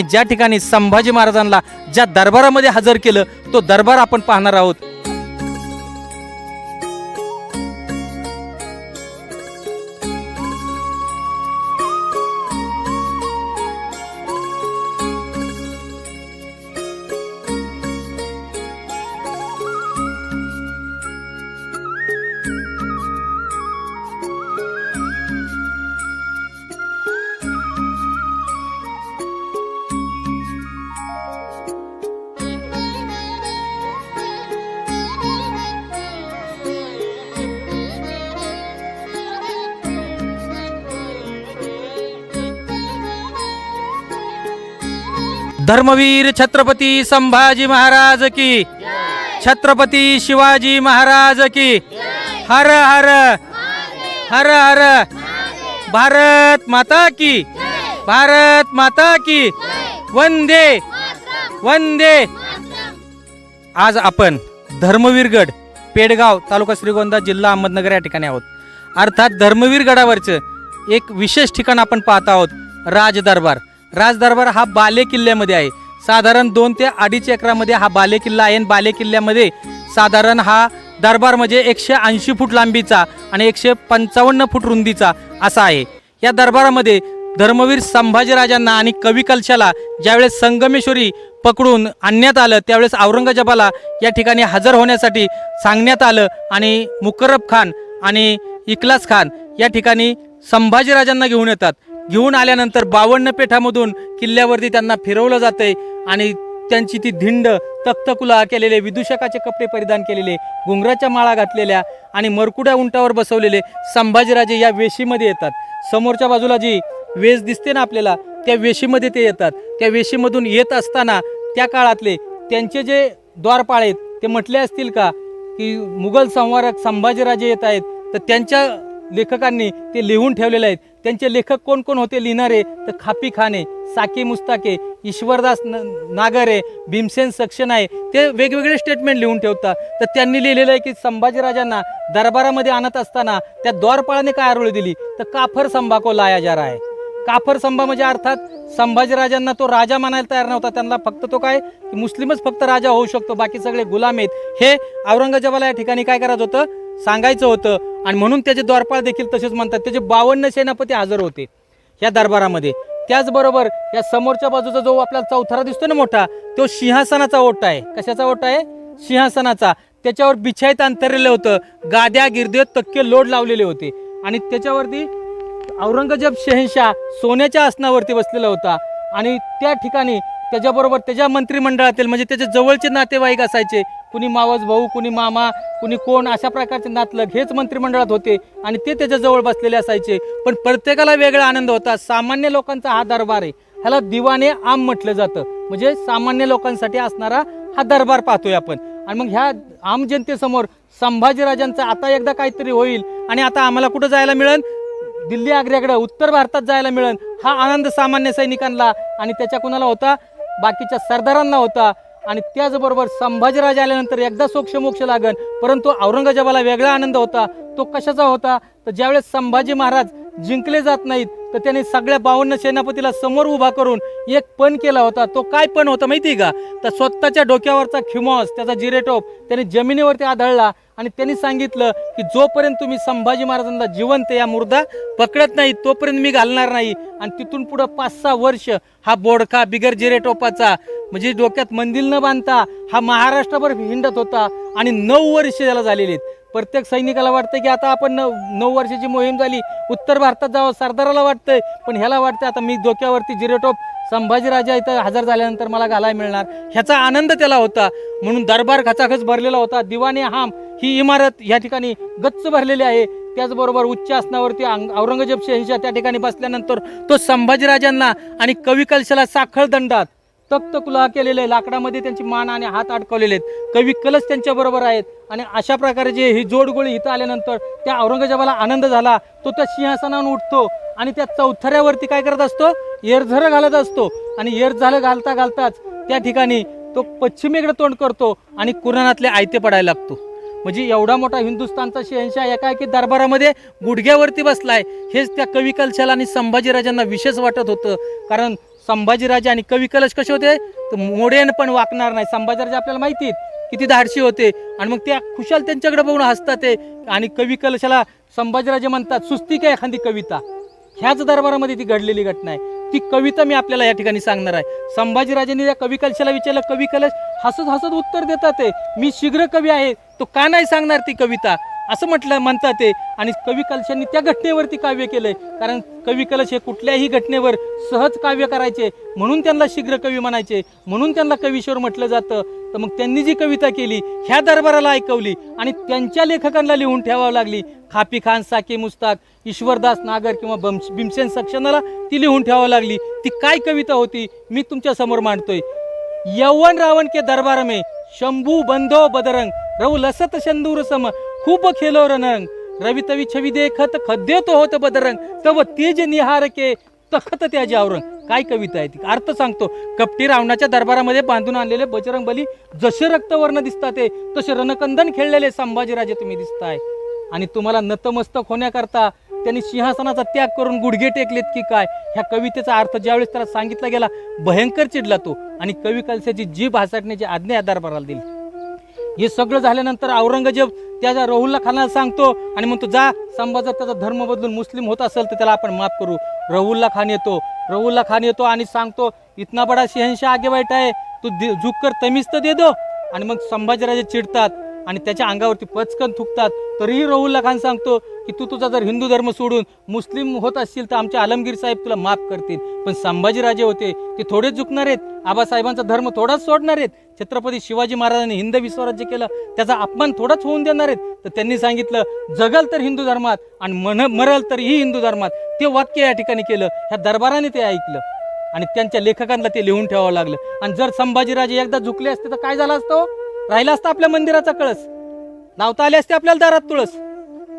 ज्या ठिकाणी संभाजी महाराजांना ज्या दरबारामध्ये हजर केलं तो दरबार आपण पाहणार आहोत. धर्मवीर छत्रपती संभाजी महाराज की। छत्रपती शिवाजी महाराज की। हर हर हर हर भारत माता की। भारत माता की। वंदे वंदे। आज आपण धर्मवीरगड पेडगाव तालुका श्रीगोंदा जिल्हा अहमदनगर या ठिकाणी आहोत. अर्थात धर्मवीर गडावरचं एक विशेष ठिकाण आपण पाहत आहोत राजदरबार. राजदरबार हा बाले किल्ल्यामध्ये आहे. साधारण दोन ते अडीच एकरामध्ये हा बाले किल्ला आहे आणि बाले किल्ल्यामध्ये साधारण हा दरबार म्हणजे एकशे ऐंशी फूट लांबीचा आणि एकशे पंचावन्न फूट रुंदीचा असा आहे. या दरबारामध्ये धर्मवीर संभाजीराजांना आणि कवी कलशाला ज्यावेळेस संगमेश्वरी पकडून आणण्यात आलं त्यावेळेस औरंगजेबाला या ठिकाणी हजर होण्यासाठी सांगण्यात आलं आणि मुकरब खान आणि इखलास खान या ठिकाणी संभाजीराजांना घेऊन येतात. घेऊन आल्यानंतर बावन्न पेठामधून किल्ल्यावरती त्यांना फिरवलं जातंय आणि त्यांची ती धिंड तख्तकुला केलेले विदूषकाचे कपडे परिधान केलेले घुंगराच्या माळा घातलेल्या आणि मरकुड्या उंटावर बसवलेले संभाजीराजे या वेशीमध्ये येतात. समोरच्या बाजूला जी वेश दिसते ना आपल्याला त्या वेशीमध्ये ते येतात. त्या वेशीमधून येत असताना त्या काळातले त्यांचे जे द्वारपाळ आहेत ते म्हटले असतील का की मुघल संवारक संभाजीराजे येत आहेत तर त्यांच्या लेखकांनी ते लिहून ठेवलेले आहेत. त्यांचे लेखक कोण कोण होते? लिहिणारे तर खापी खाने साकी मुस्ताके ईश्वरदास न नागरे भीमसेन सक्सेना आहे ते वेगवेगळे स्टेटमेंट लिहून ठेवतात. तर त्यांनी लिहिलेलं आहे की संभाजीराजांना दरबारामध्ये आणत असताना त्या द्वारपाळाने काय आरोळी दिली? तर काफर संभाको लाया जारा आहे काफर संभा म्हणजे अर्थात संभाजीराजांना तो राजा मानायला तयार नव्हता. त्यांना फक्त तो काय? की मुस्लिमच फक्त राजा होऊ शकतो. बाकी सगळे गुलाम आहेत. हे औरंगजेबाला या ठिकाणी काय करायचं होतं? सांगायचं होतं. आणि म्हणून त्याचे द्वारपाळ देखील तसेच म्हणतात. त्याचे बावन्न सेनापती हजर होते या दरबारामध्ये. त्याचबरोबर या समोरच्या बाजूचा जो आपल्याला चौथारा दिसतो ना मोठा तो सिंहासनाचा ओटा आहे. कशाचा ओटा आहे? सिंहासनाचा. त्याच्यावर बिछाईत अंतरलेलं होतं. गाद्या गिरदे तक्के लोड लावलेले होते. आणि त्याच्यावरती औरंगजेब शहनशाह सोन्याच्या आसनावरती बसलेला होता. आणि त्या ठिकाणी त्याच्याबरोबर त्याच्या मंत्रिमंडळातील म्हणजे त्याचे जवळचे नातेवाईक असायचे. कुणी मावस भाऊ कुणी मामा कुणी कोण अशा प्रकारचे नातलग हेच मंत्रिमंडळात होते आणि ते त्याच्याजवळ बसलेले असायचे. पण प्रत्येकाला वेगळा आनंद होता. सामान्य लोकांचा हा दरबार आहे. ह्याला दिवाने आम म्हटलं जातं. म्हणजे सामान्य लोकांसाठी असणारा हा दरबार पाहतोय आपण. आणि मग ह्या आम जनतेसमोर संभाजीराजांचं आता एकदा काहीतरी होईल आणि आता आम्हाला कुठं जायला मिळेल? दिल्ली आग्र्याकडं उत्तर भारतात जायला मिळेल. हा आनंद सामान्य सैनिकांना आणि त्याच्या कुणाला होता? बाकीच्या सरदारांना होता. आणि त्याचबरोबर संभाजीराजे आल्यानंतर एकदा सोक्षमोक्ष लागन परंतु औरंगजेबाला वेगळा आनंद होता. तो कशाचा होता? तर ज्यावेळेस संभाजी महाराज जिंकले जात नाहीत तर त्याने सगळ्या बावन्न सेनापतीला समोर उभा करून एक पण केला होता. तो काय पण होता माहिती आहे का? तर स्वतःच्या डोक्यावरचा खिमॉस त्याचा जिरेटोप त्याने जमिनीवरती आढळला आणि त्यांनी सांगितलं की जोपर्यंत तुम्ही संभाजी महाराजांना जिवंत या मुर्दा पकडत नाही तोपर्यंत मी घालणार नाही. आणि तिथून पुढं पाच सहा वर्ष हा बोडका बिगर जिरेटोपाचा म्हणजे डोक्यात मंदिर न बांधता हा महाराष्ट्रभर हिंडत होता आणि नऊ वर्ष त्याला झालेली आहेत. प्रत्येक सैनिकाला वाटतं की आता आपण नऊ नऊ वर्षाची मोहीम झाली. उत्तर भारतात जावं सरदाराला वाटतंय. पण ह्याला वाटतं आता मी डोक्यावरती जिरेटोप संभाजीराजा इथं हजर झाल्यानंतर मला घालायला मिळणार. ह्याचा आनंद त्याला होता. म्हणून दरबार खचाखच भरलेला होता. दिवाने हाम ही इमारत या ठिकाणी गच्च भरलेली आहे. त्याचबरोबर उच्च आसनावरती औरंगजेब शहनशाह त्या ठिकाणी बसल्यानंतर तो संभाजीराजांना आणि कविकलशाला साखळ दंडात तख्त कुलाह केलेले आहे. लाकडामध्ये त्यांची मान आणि हात अडकवलेले आहेत. कवी कलश त्यांच्या बरोबर आहेत. आणि अशा प्रकारे जे ही जोडगोळी इथं आल्यानंतर त्या औरंगजेबाला आनंद झाला. तो त्या सिंहासनावर उठतो आणि त्या चौथऱ्यावरती काय करत असतो? एरझर घालत असतो. आणि एरझालं घालता घालताच त्या ठिकाणी तो पश्चिमेकडे तोंड करतो आणि कुराणातले आयते पडायला लागतो. म्हणजे एवढा मोठा हिंदुस्थानचा शहनशाह एकाएकी दरबारामध्ये गुडघ्यावरती बसलाय. हेच त्या कवी कलशाला आणि संभाजीराजांना विशेष वाटत होतं. कारण संभाजीराजे आणि कवी कलश कसे होते? तर मोडेन पण वाकणार नाही. संभाजीराजे आपल्याला माहिती आहेत किती धाडशी होते. आणि मग त्या खुशाल त्यांच्याकडे बघून हसतात ते. आणि कवी कलशाला संभाजीराजे म्हणतात सुस्ती काय एखादी कविता? ह्याच दरबारामध्ये ती घडलेली घटना आहे. ती कविता मी आपल्याला या ठिकाणी सांगणार आहे. संभाजीराजांनी त्या कवी कलशाला विचारलं कवी कलश हसत हसत उत्तर देतात ते. मी शीघ्र कवी आहे. तो का नाही सांगणार ती कविता? असं म्हटलं म्हणतात ते. आणि कवी कलशांनी त्या घटनेवरती काव्य केलंय. कारण कवी कलश हे कुठल्याही घटनेवर सहज काव्य करायचे. म्हणून त्यांना शीघ्र कवी म्हणायचे. म्हणून त्यांना कवीश्वर म्हटलं जातं. तर मग त्यांनी जी कविता केली ह्या दरबाराला ऐकवली आणि त्यांच्या लेखकांना लिहून ठेवावं लागली. खापी खान साके मुस्ताक ईश्वरदास नागर किंवा बम- भीमसेन सक्षनाला ती लिहून ठेवावं लागली. ती काय कविता होती मी तुमच्यासमोर मांडतोय. यवन रावण के दरबार में शंभू बंधो बदरंग रव लसत शंदूर सम खूप खेलो रनंग। रवि तवी छवी देखत खद्य तो होत बदरंग। तव तेज निहार के तखत त्याजे औरंग काय कविता आहे ती? अर्थ सांगतो. कपटी रावणाच्या दरबारामध्ये बांधून आणलेले बजरंग बली जसे रक्तवर्ण दिसतात ते तसे रणकंदन खेळलेले संभाजीराजे तुम्ही दिसताय. आणि तुम्हाला नतमस्तक होण्याकरता त्यांनी सिंहासनाचा त्याग करून गुडघे टेकलेत की काय? ह्या कवितेचा अर्थ ज्यावेळेस त्याला सांगितला गेला भयंकर चिडला तो. आणि कवी कलशाची जीभ हासटण्याची आज्ञा या दरबाराला दिली. हे सगळं झाल्यानंतर औरंगजेब त्याच्या राहुलला खानाला सांगतो आणि म्हणतो जा संभाजात त्याचा धर्म बदलून मुस्लिम होत असेल तर त्याला आपण माफ करू. राहुलला खान येतो. राहुलला खान येतो आणि सांगतो इतना बडा शहनशाह आगे बैठा आहे तू दे- झुक कर तमीज तर दे दो. आणि मग संभाजीराजे चिडतात. आणि त्याच्या अंगावरती पचकन थुकतात. तरीही राहुलला खान सांगतो की तू तुझा जर हिंदू धर्म सोडून मुस्लिम होत असशील तर आमचे आलमगीर साहेब तुला माफ करतील. पण संभाजीराजे होते ते थोडेच झुकणार आहेत. आबासाहेबांचा धर्म थोडाच सोडणार आहेत. छत्रपती शिवाजी महाराजांनी हिंद विश्वराज्य केलं त्याचा अपमान थोडाच होऊन देणार आहेत. तर त्यांनी सांगितलं जगल तर हिंदू धर्मात आणि मन मरल तर ही हिंदू धर्मात. ते वाक्य या ठिकाणी केलं ह्या दरबाराने ते ऐकलं. आणि त्यांच्या लेखकांना ते लिहून ठेवावं लागलं. आणि जर संभाजीराजे एकदा झुकले असते तर काय झालं असतं? राहिला असता आपल्या मंदिराचा कळस. लावता आले असते आपल्याला दारात तुळस.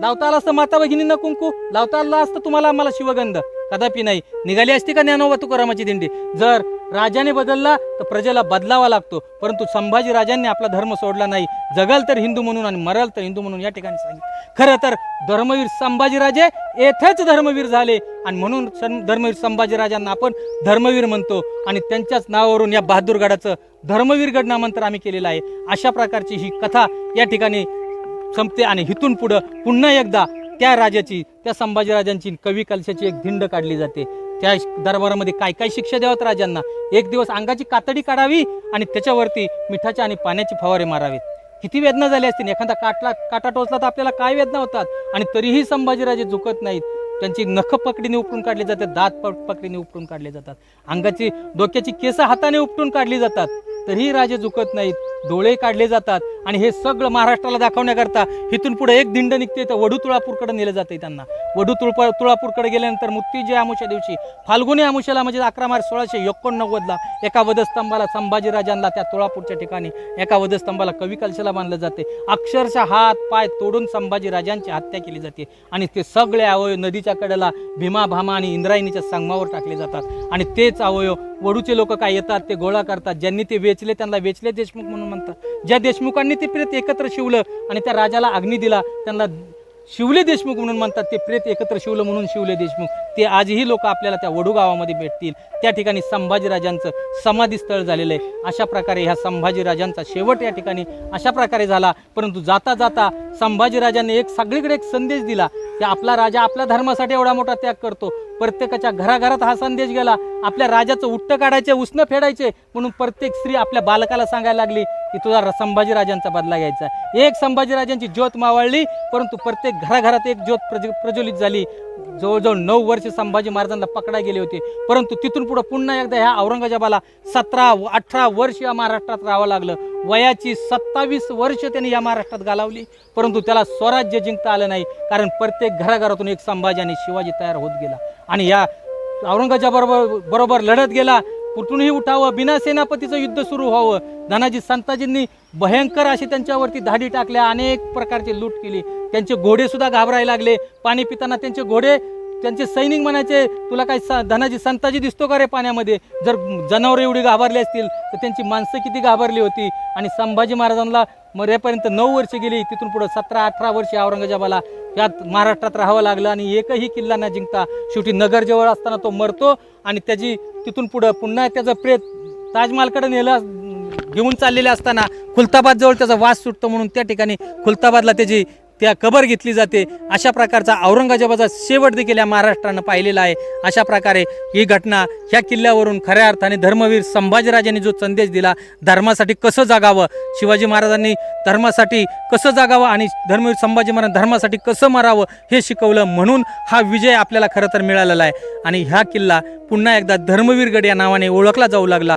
लावता आला असतं माता भगिनींना कुंकू. लावता आला असतं तुम्हाला आम्हाला शिवगंध. कदापि नाही. निघाली असती का ज्ञानोबा तुकारामाची दिंडी? जर राजाने बदलला तर प्रजेला बदलावा लागतो. परंतु संभाजी राजांनी आपला धर्म सोडला नाही. जगल तर हिंदू म्हणून आणि मराल तर हिंदू म्हणून या ठिकाणी सांगितलं. खरं तर धर्मवीर संभाजीराजे येथेच धर्मवीर झाले आणि म्हणून धर्मवीर संभाजीराजांना आपण धर्मवीर म्हणतो. आणि त्यांच्याच नावावरून या बहादूरगडाचं धर्मवीरगड नामांतर आम्ही केलेलं आहे. अशा प्रकारची ही कथा या ठिकाणी संपते आणि हिथून पुढं पुन्हा एकदा त्या राजाची त्या संभाजीराजांची कवी कलशाची एक धिंड काढली जाते. त्या दरबारामध्ये काय काय शिक्षा द्यावत राजांना? एक दिवस अंगाची कातडी काढावी आणि त्याच्यावरती मिठाच्या आणि पाण्याची फवारे मारावेत. किती वेदना झाली असतील. एखादा काटला काटा टोचला तर आपल्याला काय वेदना होतात? आणि तरीही संभाजीराजे झुकत नाहीत. त्यांची नख पकडीने उपटून काढली जातात दात पकडीने उपटून काढले जातात. अंगाची डोक्याची केस हाताने उपटून काढली जातात. तरीही राजे झुकत नाहीत. डोळे काढले जातात आणि हे सगळं महाराष्ट्राला दाखवण्याकरता इथून पुढे एक दिंड निघते. तर वडू तुळापूरकडे नेलं जाते त्यांना. वडू तुळपा तुळापूरकडे गेल्यानंतर मुक्तीजय आमुषा दिवशी फाल्गुनी आमुष्याला म्हणजे अकरा मार्च सोळाशे एकोणनव्वदला एका वधस्तंभाला संभाजीराजांना त्या तुळापूरच्या ठिकाणी एका वधस्तंभाला कवी कलशाला बांधलं जाते. अक्षरशः हात पाय तोडून संभाजीराजांची हत्या केली जाते. आणि ते सगळे अवयव नदीच्या कडेला भीमा भामा आणि इंद्रायणीच्या संगमावर टाकले जातात. आणि तेच अवयव वडूचे लोक काय येतात ते गोळा करतात. ज्यांनी ते वेचले त्यांना वेचले देशमुख म्हणून म्हणतात. ज्या देशमुखांनी ते प्रेत एकत्र शिवलं आणि त्या राजाला अग्नी दिला त्यांना शिवले देशमुख म्हणून म्हणतात. ते प्रेत एकत्र शिवलं म्हणून शिवले देशमुख. ते आजही लोक आपल्याला त्या वडू गावामध्ये भेटतील. त्या ठिकाणी संभाजीराजांचं समाधी स्थळ झालेलं आहे. अशा प्रकारे ह्या संभाजीराजांचा शेवट या ठिकाणी अशा प्रकारे झाला. परंतु जाता जाता संभाजीराजांनी एक सगळीकडे एक संदेश दिला की आपला राजा आपल्या धर्मासाठी एवढा मोठा त्याग करतो. प्रत्येकाच्या घराघरात हा संदेश गेला. आपल्या राजाचं उट्ट काढायचे उष्ण फेडायचे म्हणून प्रत्येक स्त्री आपल्या बालकाला सांगायला लागली की तुझा संभाजीराजांचा बदला घ्यायचा. एक संभाजीराजांची ज्योत मावळली परंतु प्रत्येक घराघरात एक ज्योत प्रज प्रज्वलित झाली. जवळजवळ नऊ वर्ष संभाजी महाराजांना पकडा गेले होते. परंतु तिथून पुढे पुन्हा एकदा ह्या औरंगजेबाला सतरा अठरा वर्ष या महाराष्ट्रात राहावं लागलं. वयाची सत्तावीस वर्ष त्यांनी या महाराष्ट्रात घालवली. परंतु त्याला स्वराज्य जिंकता आलं नाही कारण प्रत्येक घराघरातून एक संभाजी आणि शिवाजी तयार होत गेला. आणि या औरंगजेबाबरोबर बरोबर लढत गेला. कुठूनही उठावं. बिना सेनापतीचं युद्ध सुरू व्हावं. धनाजी संताजींनी भयंकर अशी त्यांच्यावरती धाडी टाकल्या. अनेक प्रकारची लूट केली. त्यांचे घोडेसुद्धा घाबरायला लागले. पाणी पिताना त्यांचे घोडे त्यांचे सैनिक म्हणायचे तुला काय स धनाजी संताजी दिसतो का रे पाण्यामध्ये? जर जनावरं एवढी घाबरली असतील तर त्यांची माणसं किती घाबरली होती. आणि संभाजी महाराजांना मरेपर्यंत नऊ वर्ष गेली तिथून पुढं सतरा अठरा वर्षे औरंगजेबाला यात महाराष्ट्रात राहावं लागलं आणि एकही किल्ला न जिंकता शेवटी नगरजवळ असताना तो मरतो आणि त्याची तिथून पुढं पुन्हा त्याचं प्रेत ताजमहालकडे नेलं घेऊन चाललेले असताना खुलताबादजवळ त्याचा वास सुटतो म्हणून त्या ठिकाणी खुलताबादला त्याची त्या कबर घेतली जाते. अशा प्रकारचा औरंगजेबाचा शेवट देखील या महाराष्ट्रानं पाहिलेला आहे. अशा प्रकारे ही घटना ह्या किल्ल्यावरून खऱ्या अर्थाने धर्मवीर संभाजीराजांनी जो संदेश दिला धर्मासाठी कसं जागावं? शिवाजी महाराजांनी धर्मासाठी कसं जागावं आणि धर्मवीर संभाजी महाराज धर्मासाठी कसं मारावं हे शिकवलं म्हणून हा विजय आपल्याला खरं तर मिळालेला आहे. आणि ह्या किल्ला पुन्हा एकदा धर्मवीरगड या नावाने ओळखला जाऊ लागला.